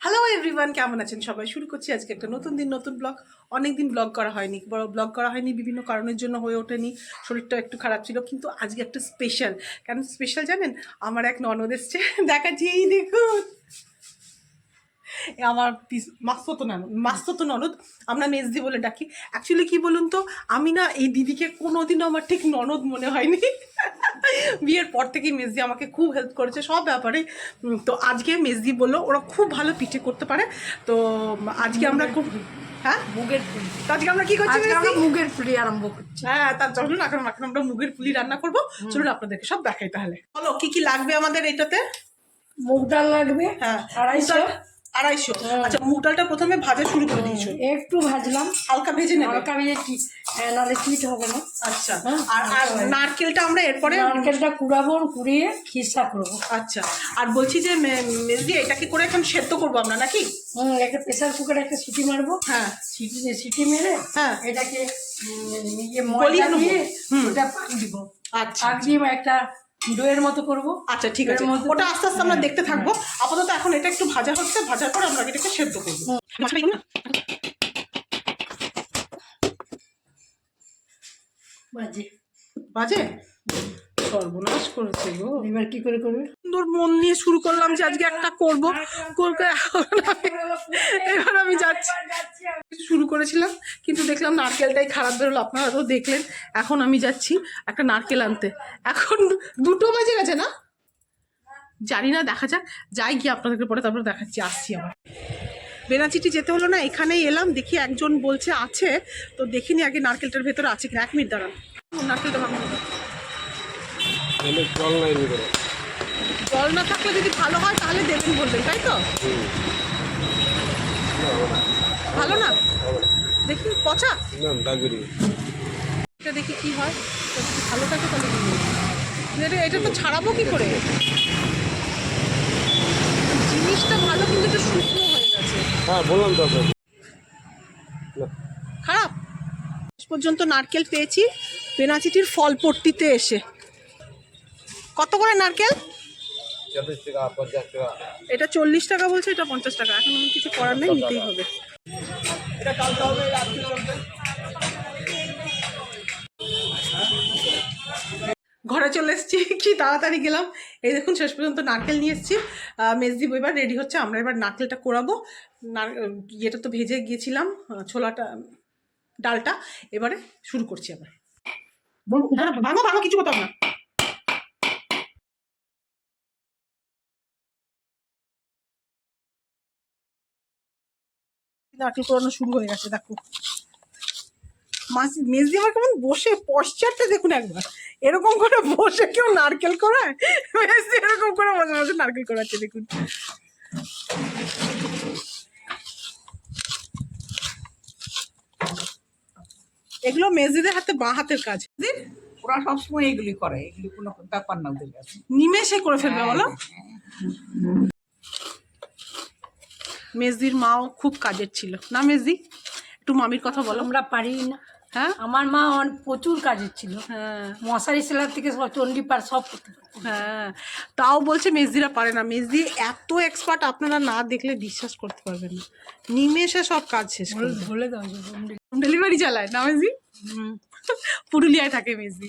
Hello everyone কেমন আছেন সবাই? শুরু করছি আজকে একটা নতুন দিন, নতুন ব্লগ অনেক দিন ব্লগ করা হয়নি, বড় ব্লগ করা হয়নি, বিভিন্ন কারণের জন্য হয়ে ওঠেনি। শরীরটা একটু খারাপ ছিল, কিন্তু আজকে একটা স্পেশাল কেন স্পেশাল জানেন? আমার এক ননদ এসছে দেখাচ্ছি এই দেখুন। আমার পিস- মাস্ততো ননদ মাস্ততো ননদ, আমরা মেজদি বলে ডাকি। অ্যাকচুয়ালি কি বলুন তো, আমি না এই দিদিকে কোনোদিনও আমার ঠিক ননদ মনে হয়নি। বিয়ের পর থেকেই মেজদি আমাকে খুব হেল্প করেছে সব ব্যাপারে। তো আজকে মেজদি বলল ওরা খুব ভালো পিঠে করতে পারে। তো আজকে আমরা খুব হ্যাঁ? মুগের পুলি আজকে আমরা কি করছি আমরা মুগের পুলি আরম্ভ করছি। হ্যাঁ তার চলুন এখন এখন আমরা মুগের পুলি রান্না করব। চলুন আপনাদেরকে সব দেখাই তাহলে। বলো কি কি লাগবে আমাদের এটাতে? মুগ ডাল লাগবে হ্যাঁ। আড়াইশো। আড়াইশো। হ্যাঁ। আচ্ছা মুগ ডালটা প্রথমে ভাজা শুরু করে দিয়েছ। একটু ভাজলাম। হালকা ভেজে নেবে? হালকা ভেজে কি হ্যাঁ, নাহলে চিট হবে না। আচ্ছা হ্যাঁ, আর আর নারকেলটা আমরা এরপরে নারকেলটা কুড়াবো কুড়িয়ে খিসা করব। আচ্ছা আর বলছি যে মেজদি এটাকে করে এখন সেদ্ধ করব আমরা নাকি? হুম একটা প্রেসার কুকারে একটা সিটি মারবো। হ্যাঁ। সিটি সিটি মেরে হ্যাঁ। এটাকে ইয়ে ময়দা দিয়ে হুম। ওটা পাক দিব। আচ্ছা পাক দিয়ে একটা দইয়ের মতো করব। আচ্ছা ঠিক আছে। ওটা আস্তে আস্তে আমরা দেখতে থাকব। আপাতত এখন এটা একটু ভাজা হচ্ছে ভাজার পর আমরা এটাকে সেদ্ধ করব। না? বাজে। বাজে? সর্বনাশ করেছে গো। এবার কি করে করবে? সুন্দর মন নিয়ে শুরু করলাম যে আজকে একটা করব। এখন এবার আমি যাচ্ছি। শুরু করেছিলাম কিন্তু দেখলাম নারকেলটাই খারাপ বেরোলো আপনারা তো দেখলেন এখন আমি যাচ্ছি একটা নারকেল আনতে। এখন দুটো বাজে গেছে না? জানি না দেখা যাক। যাই গিয়ে আপনাদেরকে পরে তারপরে দেখাচ্ছি আসছি আবার। বেনাচিটি যেতে হলো না এখানেই এলাম। দেখি একজন বলছে আছে তো দেখিনি আগে নারকেলটার ভেতরে আছে কিনা। এক মিনিট দাঁড়ান। নারকেলটা ভাঙা এনে জল নাই ভিতরে জল না থাকলে যদি ভালো হয় তাহলে দেবেন বললেন তাই তো? ভালো না? দেখি পচা? না দাগ এটা দেখি কি হয়। যদি ভালো থাকে তাহলে এটা এটা তো ছাড়াবো কি করে? জিনিসটা ভালো কিন্তু একটু শুকনো হয়ে গেছে। হ্যাঁ বললাম তো খারাপ? শেষ পর্যন্ত নারকেল পেয়েছি পেনাচিটির ফল পট্টিতে এসে। কত করে নারকেল? এটা চল্লিশ টাকা বলছে এটা পঞ্চাশ টাকা। এখন আমার কিছু করার নেই নিতেই হবে। ঘরে চলে এসেছি কি তাড়াতাড়ি গেলাম। এই দেখুন শেষ পর্যন্ত নারকেল নিয়ে এসেছি। মেজদি এবার রেডি হচ্ছে আমরা এবার নারকেলটা কোরাবো। ইয়েটা তো ভেজে গিয়েছিলাম ছোলাটা ডালটা। এবারে শুরু করছি ভাঙো ভাঙো কিছু কথা না। নারকেল কোরানো শুরু হয়ে গেছে দেখো। মাছ মেজদি আমার কেমন বসে পশ্চারটা দেখুন একবার। এরকম করে বসে কেউ নারকেল করায়? মেজদি এরকম করে বসে বসে নারকেল করাচ্ছে দেখুন। এগুলো মেজদিদের হাতে বাঁ হাতের কাজ। ওরা সবসময় এগুলি করে এগুলি কোনো ব্যাপার না ওদের কাছে। নিমেষে করে ফেলবে বলো। মেজদির মাও খুব কাজের ছিল। না মেজদি একটু মামির কথা বলো। আমরা পারি না। হ্যাঁ? আমার মা প্রচুর কাজের ছিল। হ্যাঁ। মশারি সেলার থেকে সব চণ্ডীপার সব করতে হ্যাঁ। তাও বলছে মেজদিরা পারে না। মেজদি এত এক্সপার্ট আপনারা না দেখলে বিশ্বাস করতে পারবেন না। নিমেষে সব কাজ শেষ করে বলে- দাও ডেলিভারি চালায় না মেজদি পুরুলিয়ায় থাকে মেজদি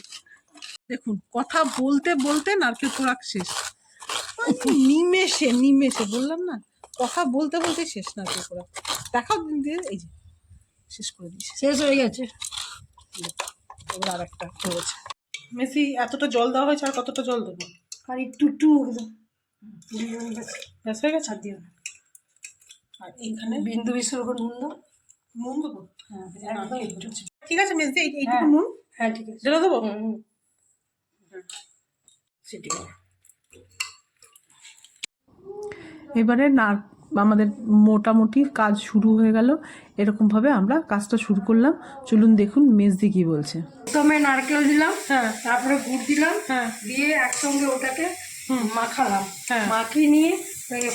দেখুন কথা বলতে বলতে নারকেল খোরাক শেষ। নিমেষে নিমেষে বললাম না? কথা বলতে বলতে শেষ নারকেল খোরাক দেখাও দিয়ে এই যে শেষ করে দিয়েছে শেষ। হয়ে গেছে। এবার আর একটা হয়েছে। মেসি এতটা জল দেওয়া হয়েছে আর কতটা জল দেবো? আর একটু একটু ব্যাস হয়ে গেছে? আর দিও না। আর এইখানে? বিন্দু বিসর্গ নুন দাও নুন দেবো হ্যাঁ ঠিক আছে মেসি এইটুকু হ্যাঁ। নুন? হ্যাঁ ঠিক আছে। ঢেলে দেবো? হুম, সেটি এবারে না আমাদের মোটামুটি কাজ শুরু হয়ে গেল। এরকমভাবে আমরা কাজটা শুরু করলাম। চলুন দেখুন মেজদি কি বলছে। প্রথমে নারকেল দিলাম হ্যাঁ। তারপরে গুড় দিলাম হ্যাঁ। দিয়ে একসঙ্গে ওটাকে মাখালাম। হ্যাঁ। মাখিয়ে নিয়ে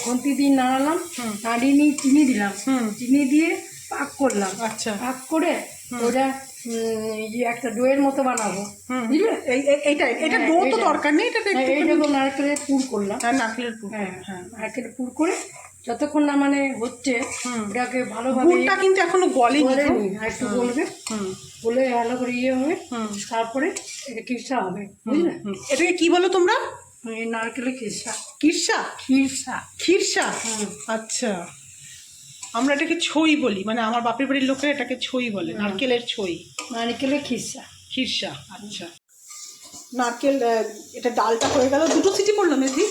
খুন্তি দিয়ে নাড়ালাম নাড়িয়ে নিয়ে চিনি দিলাম। হুম। চিনি দিয়ে পাক করলাম। আচ্ছা। পাক করে ওটা একটা ডোয়ের মতো বানাবো। বুঝলে? এই এই- এইটা এটা ডো তো দরকার নেই এটা হ্যাঁ, এইরকম নারকেলের পুর করলাম। হ্যাঁ নারকেলের পুর। হ্যাঁ হ্যাঁ নারকেলের পুর করে যতক্ষণ না মানে হচ্ছে ওটাকে ভালোভাবে গুড়টা কিন্তু এখনও গলেনি। বলেনি একটু বলে ভালো করে ইয়ে হবে তারপরে এটা কিরসা হবে বুঝলে? এটাকে কি বলো তোমরা? নারকেলের কিরসা খিরসা। খিরসা? আচ্ছা। আমরা এটাকে ছই বলি মানে আমার বাপের বাড়ির লোকেরা এটাকে ছই বলে নারকেলের ছই। নারকেলের খিরসা। খিরসা আচ্ছা। নারকেল এটা ডালটা হয়ে গেল দুটো সিটি পড়ল মেজি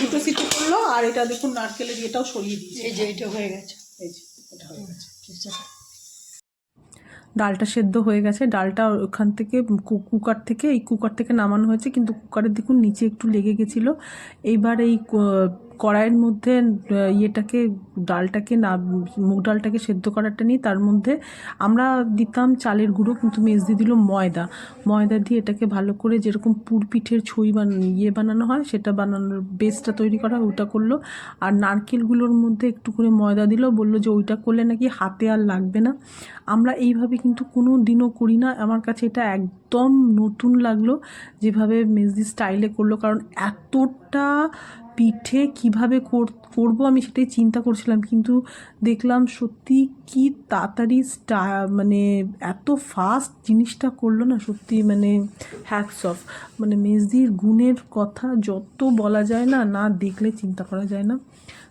দুটো সিটি পড়ল আর এটা দেখুন নারকেলের ইয়েটাও সরিয়ে দিয়েছে। এই যে এটা হয়ে গেছে। এই যে এটা হয়ে গেছে খিরসাটা। ডালটা সেদ্ধ হয়ে গেছে ডালটা ওখান থেকে কুকার থেকে এই কুকার থেকে নামানো হয়েছে কিন্তু কুকারের দেখুন নিচে একটু লেগে গেছিল। এইবার এই কড়াইয়ের মধ্যে ইয়েটাকে, ডালটাকে না, মুগ ডালটাকে সেদ্ধ করাটা নিয়ে তার মধ্যে আমরা দিতাম চালের গুঁড়ো, কিন্তু মেজদি দিল ময়দা। ময়দা দিয়ে এটাকে ভালো করে যেরকম পুর পিঠের ছই বান ইয়ে বানানো হয়, সেটা বানানোর বেসটা তৈরি করা হয়, ওটা করল। আর নারকেলগুলোর মধ্যে একটু করে ময়দা দিল, বলল যে ওইটা করলে নাকি হাতে আর লাগবে না। আমরা এইভাবে কিন্তু কোনো দিনও করি না। আমার কাছে এটা একদম নতুন লাগল, যেভাবে মেজদি স্টাইলে করল, কারণ এতটা পিঠে কীভাবে কর- করব আমি সেটাই চিন্তা করছিলাম, কিন্তু দেখলাম সত্যি কি তাড়াতাড়ি স্টা মানে এত ফাস্ট জিনিসটা করল না সত্যি মানে হ্যাটস অফ মানে মেজদির গুণের কথা যত বলা যায় না না দেখলে চিন্তা করা যায় না।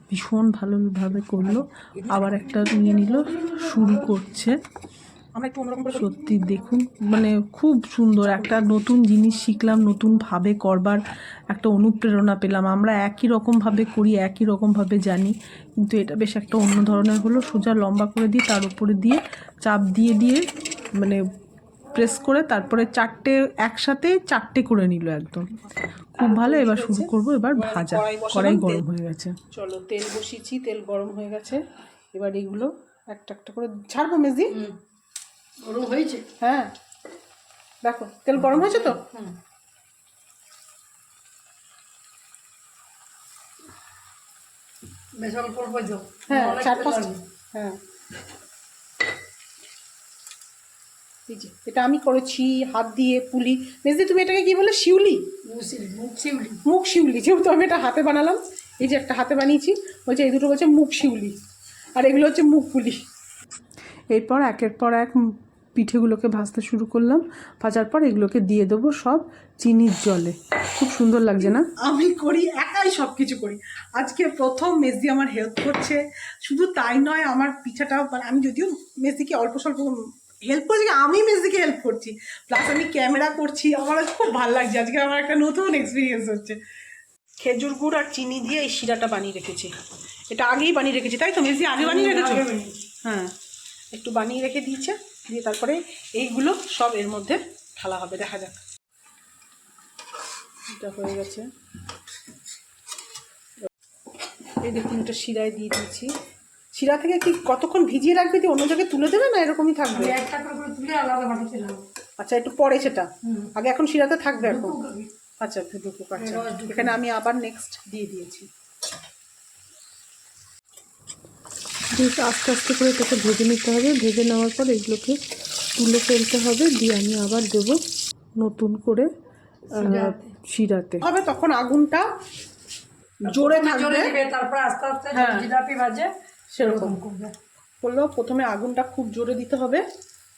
ভীষণ ভালোভাবে করল, আবার একটা নিয়ে নিল, শুরু করছে। আমরা একটু অন্যরকম সত্যি দেখুন মানে খুব সুন্দর একটা নতুন জিনিস শিখলাম নতুনভাবে করবার একটা অনুপ্রেরণা পেলাম। আমরা একই রকমভাবে করি একই রকমভাবে জানি কিন্তু এটা বেশ একটা অন্য ধরনের হলো। সোজা লম্বা করে দিয়ে তার উপরে দিয়ে চাপ দিয়ে দিয়ে মানে প্রেস করে তারপরে চারটে একসাথে চারটে করে নিল একদম। খুব ভালো এবার শুরু করব এবার ভাজা। কড়াই গরম হয়ে গেছে। চলো তেল বসিয়েছি তেল গরম হয়ে গেছে। এবার এইগুলো একটা একটা করে ছাড়বো মেজি? ওরম হয়েছে? হ্যাঁ। দেখো তেল গরম হয়েছে তো? হুম। বেশ অল্প অল্প হ্যাঁ চার পাঁচ হ্যাঁ। এই যে এটা আমি করেছি হাত দিয়ে পুলি। মেজদি তুমি এটাকে কি বলে শিউলি মুখ শিউলি। মুখ শিউলি যেহেতু আমি এটা হাতে বানালাম এই যে একটা হাতে বানিয়েছি বলছে এই দুটো বলছে মুখ শিউলি। আর এগুলো হচ্ছে মুখ পুলি। এরপর একের পর এক পিঠেগুলোকে ভাজতে শুরু করলাম। ভাজার পর এগুলোকে দিয়ে দেবো সব চিনির জলে। খুব সুন্দর লাগছে না? আমি করি একাই সব কিছু করি। আজকে প্রথম মেজদি আমার হেল্প করছে। শুধু তাই নয় আমার পিঠাটাও মানে আমি যদিও মেজদিকে অল্প স্বল্প হেল্প করছি আমি মেজদিকে হেল্প করছি। প্লাস আমি ক্যামেরা করছি। আমার খুব ভালো লাগছে। আজকে আমার একটা নতুন এক্সপিরিয়েন্স হচ্ছে। খেজুর গুড় আর চিনি দিয়ে এই শিরাটা বানিয়ে রেখেছি। এটা আগেই বানিয়ে রেখেছি। তাই তো মেজদি আগে বানিয়ে রেখেছো। হ্যাঁ। একটু বানিয়ে রেখে দিয়েছে দিয়ে তারপরে এইগুলো সব এর মধ্যে ঢালা হবে দেখা যাক। এটা হয়ে গেছে। এই দেখুন এটা শিরায় দিয়ে দিয়েছি। শিরা থেকে কি কতক্ষণ ভিজিয়ে রাখবে দিয়ে অন্য জায়গায় তুলে দেবে না এরকমই থাকবে? আচ্ছা একটু পরে সেটা। আগে এখন শিরাতে থাকবে এখন? আচ্ছা ঢুকুক আচ্ছা। এখানে আমি আবার নেক্সট দিয়ে দিয়েছি। বেশ আস্তে আস্তে করে এটাকে ভেজে নিতে হবে। ভেজে নেওয়ার পর এগুলোকে তুলে ফেলতে হবে। দিয়ে আমি আবার দেবো নতুন করে আহ, শিরাতে। হবে তখন আগুনটা জোরে জোরে থাকবে। তারপর আস্তে আস্তে হ্যাঁ। জিলাপি ভাজে সেরকম করবে। করলেও প্রথমে আগুনটা খুব জোরে দিতে হবে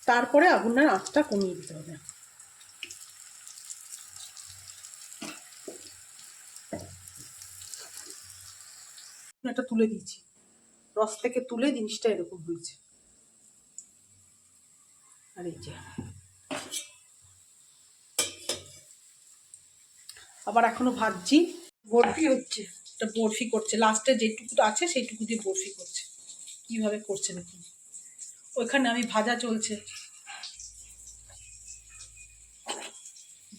তারপরে আগুনের আঁচটা কমিয়ে দিতে হবে। এটা তুলে দিয়েছি। রস থেকে তুলে জিনিসটা এরকম হয়েছে। আর এই যে। আবার এখনও ভাজছি। বরফি হচ্ছে এটা বরফি করছে। লাস্টে যেটুকুটা আছে, সেইটুকু দিয়ে বরফি করছে। কীভাবে করছে দেখুন ওইখানে আমি ভাজা চলছে।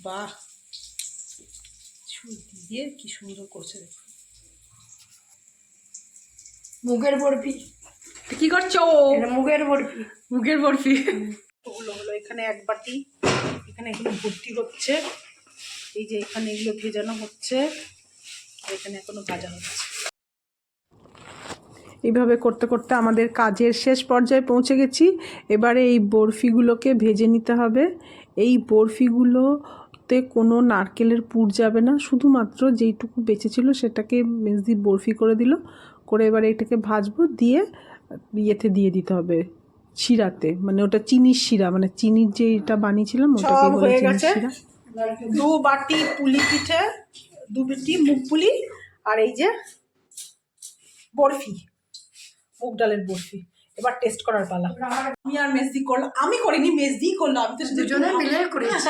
বাহ! দিয়ে কি সুন্দর করছে দেখুন মুগের বরফি। কি করছ? মুগের বরফি। মুগের বরফি। হলো হলো এখানে এক বাটি এখানে এগুলো ভর্তি হচ্ছে। এই যে এখানে এগুলো ভেজানো হচ্ছে এখানে এখনও ভাজা হচ্ছে। এইভাবে করতে করতে আমাদের কাজের শেষ পর্যায়ে পৌঁছে গেছি। এবারে এই বরফিগুলোকে ভেজে নিতে হবে। এই বরফিগুলোতে কোনো নারকেলের পুর যাবে না। শুধুমাত্র যেইটুকু বেঁচে ছিল সেটাকে মেজদি বরফি করে দিল। করে এবার এটাকে ভাজবো দিয়ে ইয়েতে দিয়ে দিতে হবে শিরাতে। মানে ওটা চিনির শিরা মানে চিনির যে এটা বানিয়েছিলাম ওটাকে সব বলে চিনির। শিরা। দু বাটি পুলি পিঠে দু বাটি মুগ পুলি আর এই যে বরফি মুগ ডালের বরফি। এবার টেস্ট করার পালা। আমি আর মেজদি করলাম আমি করিনি মেজদি করল। আমি তো শুধু দুজনে মিলে করেছি।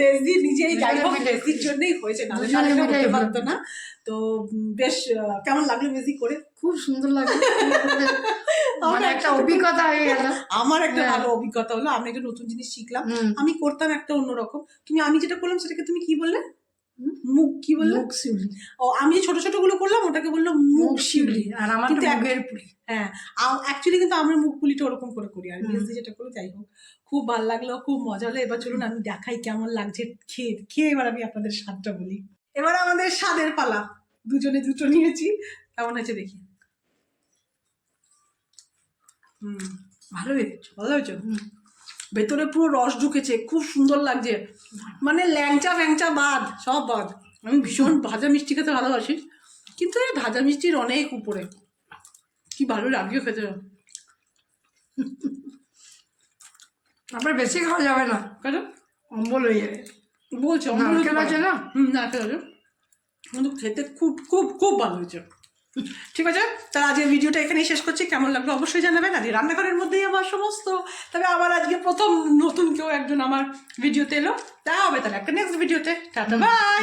মেজদি নিজেই যাই হোক মেজদির জন্যই হয়েছে না। দুজনে দুজনে মিলে মিলে পারতো না। তো বেশ কেমন লাগল মেজদি করে? খুব সুন্দর লাগে মানে একটা অভিজ্ঞতা হয়ে গেল। আমার একটা হ্যাঁ। ভালো অভিজ্ঞতা হলো। আমি একটা নতুন জিনিস শিখলাম। আমি করতাম একটা অন্যরকম। তুমি আমি যেটা করলাম সেটাকে তুমি কি বললে? মুগ কি বললে? মুগ শিউলি। ও আমি যে ছোট ছোটগুলো করলাম ওটাকে বলল মুগ শিউলি। আর আমার কিন্তু এক- পুলি। হ্যাঁ অ্যাকচুয়ালি কিন্তু আমরা মুগ পুলিটা ওরকম করে করি আর মেজদি যেটা করল যাই হোক খুব ভালো লাগল খুব মজা হলো। এবার চলুন আমি দেখাই কেমন লাগছে খেয়ে খেয়ে এবার আমি আপনাদের স্বাদটা বলি। এবার আমাদের স্বাদের পালা দুজনে দুটো নিয়েছি। কেমন হয়েছে দেখি। হুম ভালো হয়েছে ভালো হয়েছে। ভেতরে পুরো রস ঢুকেছে খুব সুন্দর লাগছে। মানে ল্যাংচা ফ্যাংচা বাদ সব বাদ। আমি ভীষণ ভাজা মিষ্টি খেতে ভালোবাসি কিন্তু এই ভাজা মিষ্টির অনেক উপরে। কি ভালো লাগছে খেতে। তারপরে বেশি খাওয়া যাবে না। কেন? অম্বল হয়ে যাবে। বলছো নারকেল আছে না? হুম নারকেল আছে। কিন্তু খেতে খুব খুব খুব ভালো হয়েছে। ঠিক আছে? তাহলে আজকের ভিডিওটা এখানেই শেষ করছি। কেমন লাগল অবশ্যই জানাবেন। আজকে রান্নাঘরের মধ্যেই আমার সমস্ত। তবে আবার আজকে প্রথম নতুন কেউ একজন আমার ভিডিওতে এলো। তা হবে তাহলে একটা নেক্সট ভিডিওতে। Tata bye